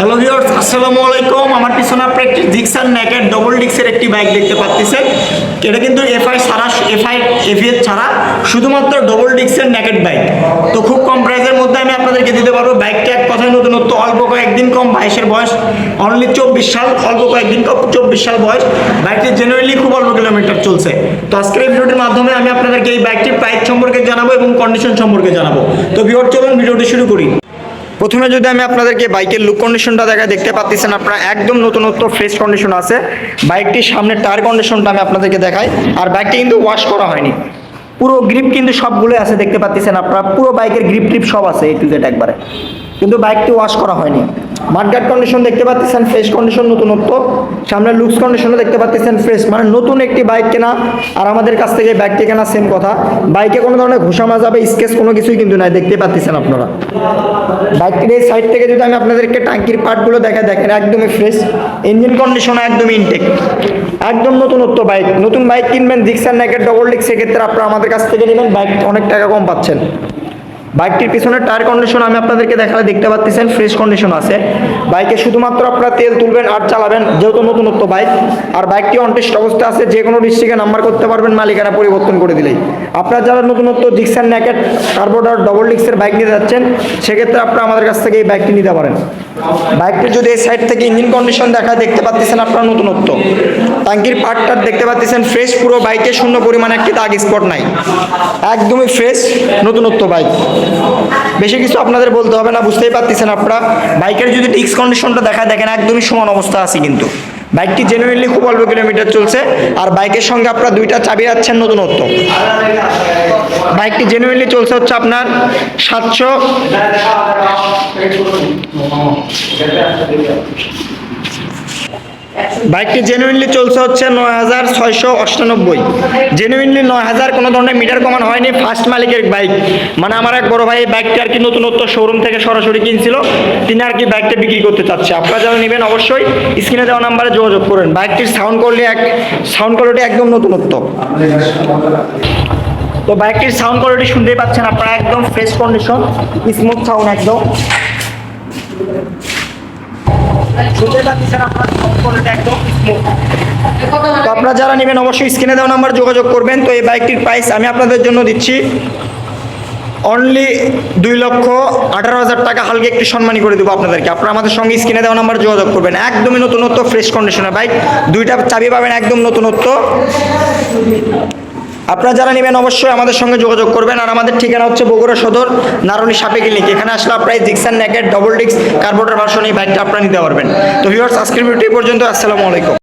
Hello viewers আসসালামু আলাইকুম। আমার পিছনে আপনার একটি জিক্সার নেকের ডবল ডিক্সের একটি বাইক দেখতে পাচ্ছেন। এটা কিন্তু এফআই ছাড়া এফআই এফিএস ছাড়া শুধুমাত্র ডবল ডিক্সের নেকেড বাইক তো খুব কম প্রাইসের মধ্যে আমি আপনাদেরকে দিতে পারব। বাইকটা এক কথায় নতুনত্ব, অল্প কয়েকদিন কম। বাইশের বয়স অনলি চব্বিশ সাল, অল্প কয়েকদিন কম, চব্বিশ সাল বয়স। বাইকটি জেনারেলি খুব অল্প কিলোমিটার চলছে। তো আজকের এই ভিডিওটির মাধ্যমে আমি আপনাদেরকে এই বাইকটির প্রাইস সম্পর্কে জানাব এবং কন্ডিশন সম্পর্কে জানাব। তো ভিউয়ার চলুন ভিডিওটি শুরু করি। প্রথমে যদি আমি আপনাদেরকে বাইকের লুক কন্ডিশনটা দেখা দেখতে পাচ্ছেন আপনারা একদম নতুনত্ব ফ্রেশ কন্ডিশন আছে। বাইকটির সামনে টায়ার কন্ডিশনটা আমি আপনাদেরকে দেখাই। আর বাইকটি কিন্তু ওয়াশ করা হয়নি। পুরো গ্রিপ কিন্তু সবগুলো আছে, দেখতে পাচ্ছেন আপনারা। পুরো বাইকের গ্রিপ ট্রিপ সব আছে এই টু জেড একবারে। কিন্তু বাইকটি ওয়াশ করা হয়নি। মাঠগার্ড কন্ডিশন দেখতে পাচ্ছেন ফ্রেশ কন্ডিশন নতুনত্ব। সামনের লুকস কন্ডিশনও দেখতে পাচ্ছেন ফ্রেশ মানে নতুন একটি বাইক কেনা, আর আমাদের কাছ থেকে বাইকটি কেনা সেম কথা। বাইকে কোনো ধরনের ঘোষা মাজাবে স্কেচ কোনো কিছুই কিন্তু নাই, দেখতে পাচ্ছেন আপনারা। বাইকটির এই সাইড থেকে যদি আমি আপনাদেরকে ট্যাঙ্কির পার্টগুলো দেখা দেখেন একদমই ফ্রেশ ইঞ্জিন কন্ডিশন একদমই ইনটেক একদম নতুনত্ব বাইক নতুন বাইক কিনবেন ডিক্সার নাইকের ডবল ডিক্স সেক্ষেত্রে আপনারা আমাদের কাছ থেকে নেবেন বাইক অনেক টাকা কম পাচ্ছেন। বাইকটির পিছনে টায়ার কন্ডিশন আমি আপনাদেরকে দেখালে দেখতে পাচ্ছেন ফ্রেশ কন্ডিশন আছে। বাইকে শুধুমাত্র আপনারা তেল তুলবেন আর চালাবেন, যেহেতু নতুনত্ব বাইক, আর বাইকটি অনটেস্ট অবস্থা আছে, যে কোনো ডিস্ট্রিক্টে নাম্বার করতে পারবেন, মালিকানা পরিবর্তন করে দিলেই। আপনারা যারা নতুনত্ব ডিক্সার ন্যাকেট কার্বোডার ডবল ডিক্সের বাইক নিতে যাচ্ছেন, সেক্ষেত্রে আপনারা আমাদের কাছ থেকে এই বাইকটি নিতে পারেন। বাইকটি যদি এই সাইড থেকে ইঞ্জিন কন্ডিশন দেখায়, দেখতে পাচ্ছেন আপনারা নতুনত্ব। টাঙ্কির পার্টটা দেখতে পাচ্ছেন ফ্রেশ পুরো বাইকে শূন্য পরিমাণে একটি দাগ স্পট নাই। একদমই ফ্রেশ নতুনত্ব বাইক। বেশি কিছু আপনাদের বলতে হবে না, বুঝতেই পারতেছেন আপনারা। বাইকের যদি ডিক্স কন্ডিশনটা দেখায়, দেখেন একদমই সমান অবস্থা আছে কিন্তু। বাইকটি জেনুইনলি খুব অল্প কিলোমিটার চলছে, আর বাইকের সঙ্গে আপনারা দুইটা চাবি যাচ্ছেন নতুনত্ব। বাইকটি জেনুইনলি চলছে হচ্ছে আপনার সাতশো বাইকটি জেনুইনলি চলছে হচ্ছে নয় হাজার ছয়শো অষ্টানব্বই। জেনুইনলি নয় হাজার কোনো ধরনের মিটার কমান হয়নি ফার্স্ট মালিকের বাইক। মানে আমার এক বড় ভাই এই বাইকটি আর কি নতুনত্ব শোরুম থেকে সরাসরি কিনছিল। তিনি আর কি বাইকটা বিক্রি করতে চাচ্ছে। আপনারা যারা নেবেন অবশ্যই স্ক্রিনে দেওয়া নাম্বারে যোগাযোগ করেন। বাইকটির সাউন্ড কোয়ালিটি এক সাউন্ড কোয়ালিটি একদম নতুনত্ব। তো বাইকটির সাউন্ড কোয়ালিটি শুনতেই পাচ্ছেন আপনারা, একদম ফ্রেশ কন্ডিশন স্মুথ সাউন্ড একদম শুনতেই পাচ্ছেন আপনারা সাউন্ড কোয়ালিটি একদম স্মুথ তো আপনারা যারা নেবেন অবশ্যই স্ক্রিনে দেওয়া নাম্বার যোগাযোগ করবেন। তো এই বাইকটির প্রাইস আমি আপনাদের জন্য দিচ্ছি। অনলি দুই লক্ষ আঠারো হাজার টাকা হালকা একটু সম্মানী করে দেবো আপনাদেরকে। আপনারা আমাদের সঙ্গে স্ক্রিনে দেওয়া নাম্বার যোগাযোগ করবেন। একদমই নতুনত্ব ফ্রেশ কন্ডিশনের বাইক দুইটা চাবি পাবেন একদম নতুনত্ব। আপনারা যারা নেবেন অবশ্যই আমাদের সঙ্গে যোগাযোগ করবেন। আর আমাদের ঠিকানা হচ্ছে বগুড়া সদর নারুলি সাপে ক্লিনিক। এখানে আসলে আপনারা ডিক্সান ন্যাকেট ডবল ডিক্স কার্বোটার ভার্সন এই বাইকটা আপনারা নিতে পারবেন। তো ভিউয়ার্স আজকের ভিডিওটি পর্যন্ত। আসসালামু আলাইকুম।